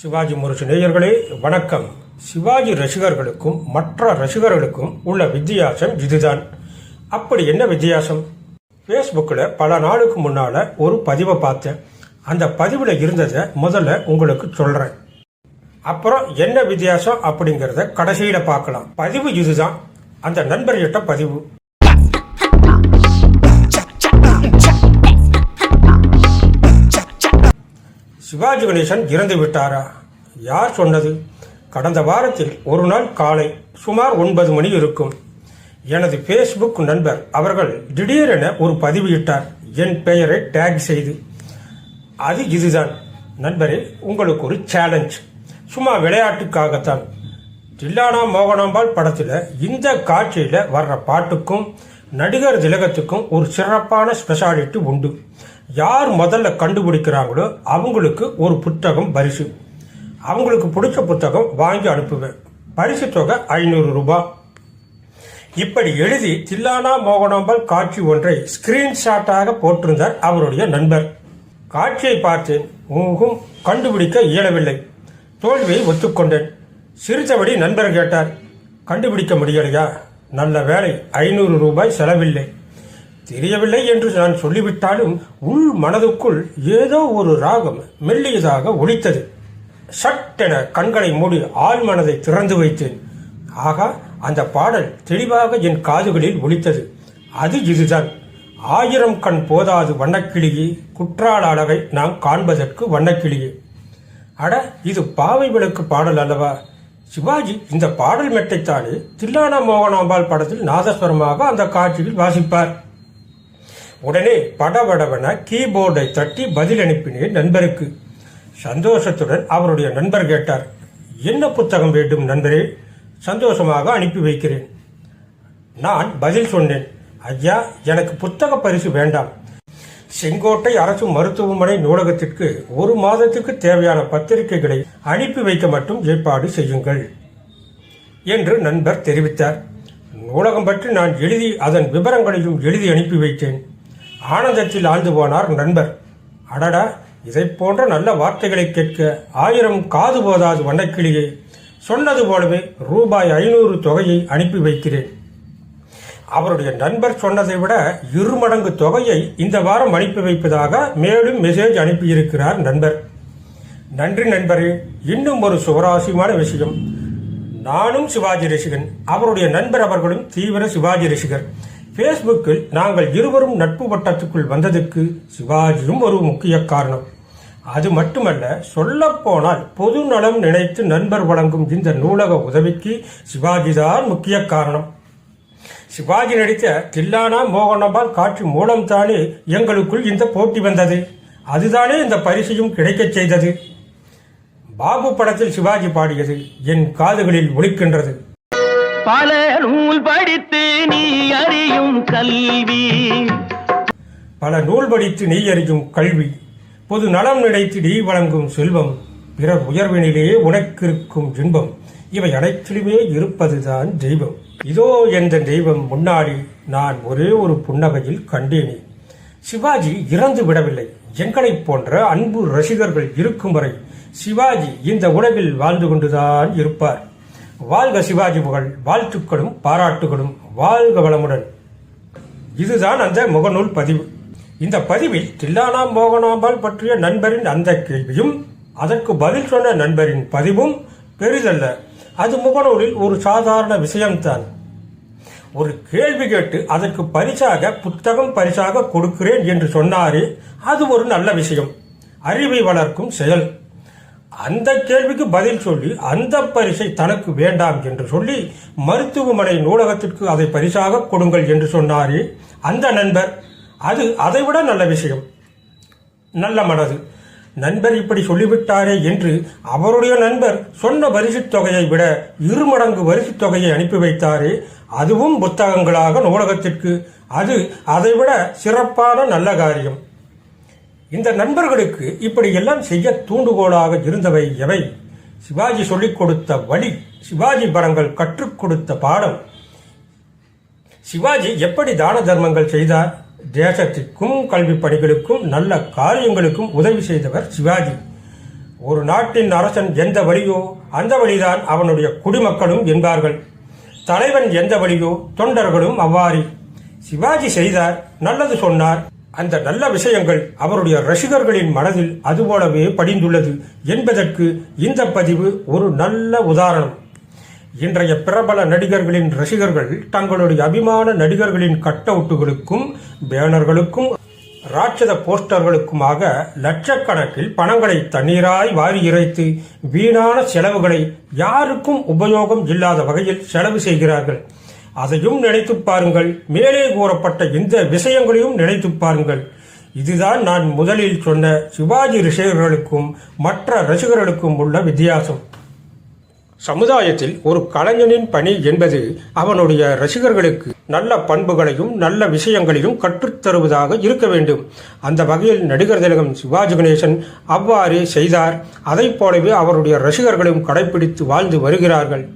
சிவாஜி முரசு நேயர்களே வணக்கம். சிவாஜி ரசிகர்களுக்கும் மற்ற ரசிகர்களுக்கும் உள்ள வித்தியாசம் இதுதான். அப்படி என்ன வித்தியாசம்? ஃபேஸ்புக்கில் பல நாளுக்கு முன்னால் ஒரு பதிவை பார்த்தேன். அந்த பதிவில் இருந்ததை முதல்ல உங்களுக்கு சொல்கிறேன் அப்புறம் என்ன வித்தியாசம் அப்படிங்கிறத கடைசியில் பார்க்கலாம். பதிவு இதுதான். அந்த நண்பர்கிட்ட பதிவு. சிவாஜி கணேசன் இறந்து விட்டாரா? யார் சொன்னது? கடந்த வாரத்தில் ஒரு நாள் காலை சுமார் ஒன்பது மணி இருக்கும். எனது ஃபேஸ்புக் நண்பர் அவர்கள் திடீரென ஒரு பதிவிட்டார். என் பெயரை டேக் செய்து. அது இதுதான். நண்பரே உங்களுக்கு ஒரு சேலஞ்ச் சும்மா விளையாட்டுக்காகத்தான். தில்லானா மோகனாம்பாள் படத்தில் இந்த காட்சியில் வர்ற பாட்டுக்கும் நடிகர் திலகத்துக்கும் ஒரு சிறப்பான ஸ்பெஷாலிட்டி உண்டு. யார் முதல்ல கண்டுபிடிக்கிறாங்களோ அவங்களுக்கு ஒரு புத்தகம் பரிசு. அவங்களுக்கு பிடிச்ச புத்தகம் வாங்கி அனுப்புவேன். பரிசு தொகை ஐநூறு ரூபாய் இப்படி எழுதி தில்லானா மோகனாம்பாள் காட்சி ஒன்றை ஸ்கிரீன்ஷாட்டாக போட்டிருந்தார் அவருடைய நண்பர். காட்சியை பார்த்தேன் உங்கும் கண்டுபிடிக்க இயலவில்லை. தோல்வியை ஒத்துக்கொண்டேன். சிரித்தபடி நண்பர் கேட்டார் கண்டுபிடிக்க முடியலையா? நல்ல வேலை ஐநூறு ரூபாய் செலவில்லை. தெரியவில்லை என்று நான் சொல்லிவிட்டாலும் உள் மனதுக்குள் ஏதோ ஒரு ராகம் மெல்லியதாக ஒலித்தது. சட்டென கண்களை மூடி ஆழ் மனதை திறந்து வைத்தேன். ஆகா அந்த பாடல் தெளிவாக என் காதுகளில் ஒலித்தது. அது இதுதான். ஆயிரம் கண் போதாது வண்ணக்கிளியே குற்றால அளவை நாம் காண்பதற்கு வண்ணக்கிளியே. அட இது பாவை விளக்கு பாடல் அல்லவா? சிவாஜி இந்த பாடல் மெட்டைத்தானே தில்லானா மோகனாம்பாள் படத்தில் நாதஸ்வரமாக அந்த காட்சியில் வாசிப்பார். உடனே படபடவென கீபோர்டை தட்டி பதில் அனுப்பினேன் நண்பருக்கு. சந்தோஷத்துடன் அவருடைய நண்பர் கேட்டார். என்ன புத்தகம் வேண்டும் நண்பரே? சந்தோஷமாக அனுப்பி வைக்கிறேன். நான் பதில் சொன்னேன். ஐயா எனக்கு புத்தக பரிசு வேண்டாம். செங்கோட்டை அரசு மருத்துவமனை நூலகத்திற்கு ஒரு மாதத்துக்கு தேவையான பத்திரிகைகளை அனுப்பி வைக்க மட்டும் ஏற்பாடு செய்யுங்கள் என்று நண்பர் தெரிவித்தார். நூலகம் பற்றி நான் எழுதி அதன் விவரங்களையும் எழுதி அனுப்பி வைத்தேன். ஆனந்தத்தில் ஆழ்ந்து போனார் நண்பர். அடடா இதை போன்ற நல்ல வார்த்தைகளை கேட்க ஆயிரம் காது போதாது வண்ணக்கிளியே. சொன்னது போலவே ரூபாய் ஐநூறு தொகையை அனுப்பி வைக்கிறேன். அவருடைய நண்பர் சொன்னதை விட இருமடங்கு தொகையை இந்த வாரம் அனுப்பி வைப்பதாக மேலும் மெசேஜ் அனுப்பியிருக்கிறார் நண்பர். நன்றி நண்பரே இன்னும் ஒரு சுவராசியமான விஷயம். நானும் சிவாஜி ரசிகன் அவருடைய நண்பர் அவர்களும் தீவிர சிவாஜி ரசிகர். ஃபேஸ்புக்கில் நாங்கள் இருவரும் நட்பு வட்டத்துக்குள் வந்ததுக்கு சிவாஜியும் ஒரு முக்கிய காரணம். அது மட்டுமல்ல சொல்லப்போனால் பொது நலம் நினைத்து நண்பர் வழங்கும் இந்த நூலக உதவிக்கு சிவாஜி தான் முக்கிய காரணம். சிவாஜி நடித்த தில்லானா மோகனபால் காட்சி மூலம்தானே எங்களுக்குள் இந்த போட்டி வந்தது. அதுதானே இந்த பரிசையும் கிடைக்கச் செய்தது. பாபு படத்தில் சிவாஜி பாடியது என் காதுகளில் ஒழிக்கின்றது பல நூல் படித்து நீ அறியும் கல்வி. பல நூல் படித்து நீ அறியும் கல்வி. பொது நலம் நினைத்து நீ வழங்கும் செல்வம். பிறர் உயர்வினிலே உனக்கிருக்கும் இன்பம். இவை அனைத்திலுமே இருப்பதுதான் தெய்வம். இதோ என்ற தெய்வம் முன்னாடி நான் ஒரே ஒரு புன்னகையில் கண்டேனே. சிவாஜி இறந்து விடவில்லை. எங்களைப் போன்ற அன்பு ரசிகர்கள் இருக்கும் வரை சிவாஜி இந்த உலகில் வாழ்ந்து கொண்டுதான் இருப்பார். வாழ்க சிவாஜி புகழ் வாழ்த்துக்களும் பாராட்டுகளும் வாழ்க வளமுடன். இதுதான் அந்த முகநூல் பதிவு. இந்த பதிவில் தில்லானாம் மோகனாம்பாள் பற்றிய நண்பரின் அந்த கேள்வியும் அதற்கு பதில் சொன்ன நண்பரின் பதிவும் பெரிதல்ல. அது முகநூலில் ஒரு சாதாரண விஷயம்தான். ஒரு கேள்வி கேட்டு அதற்கு பரிசாக புத்தகம் பரிசாக கொடுக்கிறேன் என்று சொன்னாரே அது ஒரு நல்ல விஷயம். அறிவை வளர்க்கும் செயல். அந்த கேள்விக்கு பதில் சொல்லி அந்த பரிசை தனக்கு வேண்டாம் என்று சொல்லி மருத்துவமனை நூலகத்திற்கு அதை பரிசாக கொடுங்கள் என்று சொன்னாரே அந்த நண்பர் அது அதைவிட நல்ல விஷயம். நல்ல மனது. நண்பர் இப்படி சொல்லிவிட்டாரே என்று அவருடைய நண்பர் சொன்ன வரிசைத் தொகையை விட இருமடங்கு வரிசைத் தொகையை அனுப்பி வைத்தாரே அதுவும் புத்தகங்களாக நூலகத்திற்கு. அது அதைவிட சிறப்பான நல்ல காரியம். இந்த நண்பர்களுக்கு இப்படி எல்லாம் செய்ய தூண்டுகோலாக இருந்தவை எவை? சிவாஜி சொல்லிக் கொடுத்த வழி சிவாஜி படங்கள் கற்றுக் கொடுத்த பாடம். சிவாஜி எப்படி தான தர்மங்கள் செய்தார்? தேசத்திற்கும் கல்வி பணிகளுக்கும் நல்ல காரியங்களுக்கும் உதவி செய்தவர் சிவாஜி. ஒரு நாட்டின் அரசன் எந்த வழியோ அந்த வழிதான் அவனுடைய குடிமக்களும் என்பார்கள். தலைவன் எந்த வழியோ தொண்டர்களும் அவ்வாறு. சிவாஜி செய்தார் நல்லது சொன்னார். அந்த நல்ல விஷயங்கள் அவருடைய ரசிகர்களின் மனதில் அதுபோலவே படிந்துள்ளது என்பதற்கு இந்த பதிவு ஒரு நல்ல உதாரணம். இன்றைய பிரபல நடிகர்களின் ரசிகர்கள் தங்களுடைய அபிமான நடிகர்களின் கட் அவுட்டுகளுக்கும் பேனர்களுக்கும் ராட்சத போஸ்டர்களுக்குமாக லட்சக்கணக்கில் பணங்களை தண்ணீராய் வாரி இறைத்து வீணான செலவுகளை யாருக்கும் உபயோகம் இல்லாத வகையில் செலவு செய்கிறார்கள். அதையும் நினைத்துப் பாருங்கள். மேலே கூறப்பட்ட இந்த விஷயங்களையும் நினைத்துப் பாருங்கள். இதுதான் நான் முதலில் சொன்ன சிவாஜி ரசிகர்களுக்கும் மற்ற ரசிகர்களுக்கும் உள்ள வித்தியாசம். சமுதாயத்தில் ஒரு கலைஞனின் பணி என்பது அவனுடைய ரசிகர்களுக்கு நல்ல பண்புகளையும் நல்ல விஷயங்களையும் கற்றுத்தருவதாக இருக்க வேண்டும். அந்த வகையில் நடிகர் திலகம் சிவாஜி கணேசன் அவ்வாறே செய்தார். அதைப் போலவே அவருடைய ரசிகர்களும் கடைபிடித்து வாழ்ந்து வருகிறார்கள்.